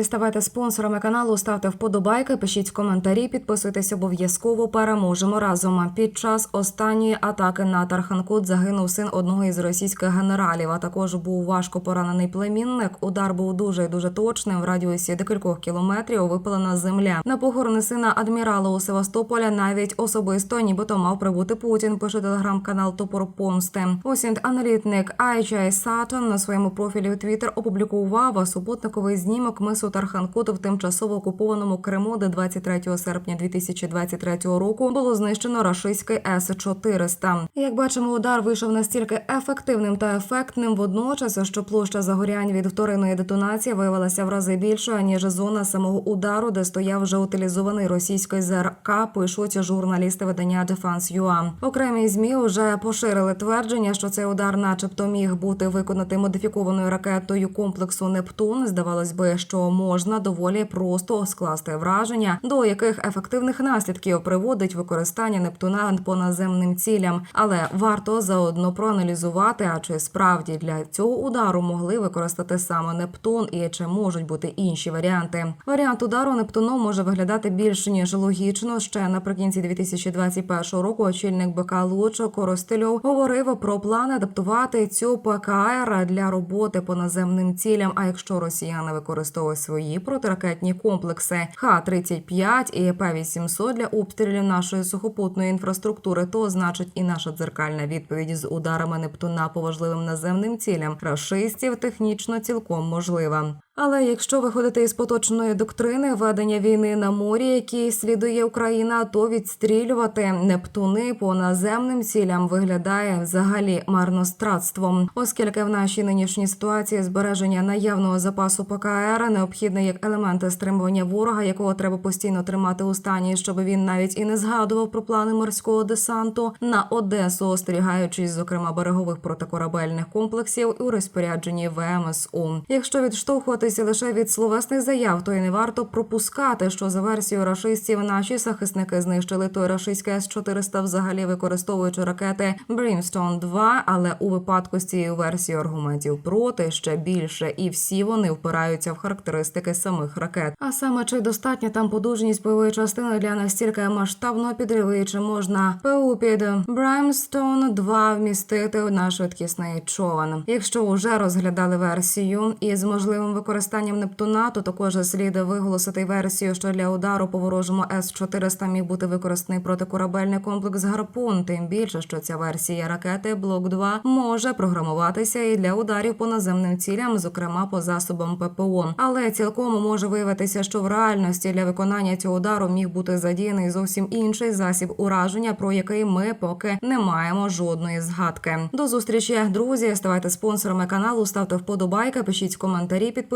Друзі, ставайте спонсорами каналу, ставте вподобайки, пишіть коментарі, підписуйтесь обов'язково. Переможемо разом. Під час останньої атаки на Тарханкут загинув син одного із російських генералів. А також був важко поранений племінник. Удар був дуже і дуже точним. В радіусі декількох кілометрів випалена земля. На похорони сина адмірала у Севастополя навіть особисто, нібито мав прибути Путін. Пише телеграм-канал Топор Помсти. Осінт аналітник Айчай Сатон на своєму профілі в Твіттер опублікував супутниковий знімок мису Тарханкут в тимчасово окупованому Криму, де 23 серпня 2023 року було знищено рашистський С 400 Як бачимо, удар вийшов настільки ефективним та ефектним водночас, що площа загорянь від вторинної детонації виявилася в рази більшою ніж зона самого удару, де стояв вже утилізований російський ЗРК. Пишуть журналісти видання Defense.ua. Окремі змі вже поширили твердження, що цей удар, начебто, міг бути виконати модифікованою ракетою комплексу Нептун. Здавалось би, що можна доволі просто скласти враження, до яких ефективних наслідків приводить використання Нептуна по наземним цілям. Але варто заодно проаналізувати, а чи справді для цього удару могли використати саме Нептун, і чи можуть бути інші варіанти. Варіант удару Нептуном може виглядати більш ніж логічно. Ще наприкінці 2021 року очільник БК Лучо Коростельов говорив про план адаптувати цю ПКР для роботи по наземним цілям. А якщо росіяни використовують свої протиракетні комплекси. Х-35 і П-800 для обстрілів нашої сухопутної інфраструктури, то значить і наша дзеркальна відповідь з ударами Нептуна по важливим наземним цілям. Рашистів технічно цілком можлива. Але якщо виходити із поточної доктрини ведення війни на морі, якій слідує Україна, то відстрілювати Нептуни по наземним цілям виглядає взагалі марностратством, оскільки в нашій нинішній ситуації збереження наявного запасу ПКР необхідне як елементи стримування ворога, якого треба постійно тримати у стані, щоб він навіть і не згадував про плани морського десанту на Одесу, остерігаючись, зокрема берегових протикорабельних комплексів у розпорядженні ВМСУ. Якщо відштовхуватися лише від словесних заяв, то й не варто пропускати, що за версією рашистів наші захисники знищили той рашистський С-400, взагалі використовуючи ракети Brimstone 2 але у випадку з цією версією аргументів проти ще більше, і всі вони впираються в характеристики самих ракет. А саме чи достатня там подужність бойової частини для настільки масштабного підриву, і чи можна ПУ під Brimstone 2 вмістити на швидкісний човен? Якщо вже розглядали версію із можливим використанням Нептуна, то також слід виголосити версію, що для удару по ворожому С-400 міг бути використаний протикорабельний комплекс Гарпун. Тим більше, що ця версія ракети Блок 2 може програмуватися і для ударів по наземним цілям, зокрема по засобам ППО. Але цілком може виявитися, що в реальності для виконання цього удару міг бути задіяний зовсім інший засіб ураження, про який ми поки не маємо жодної згадки. До зустрічі, друзі. Ставайте спонсорами каналу, ставте вподобайки, пишіть коментарі,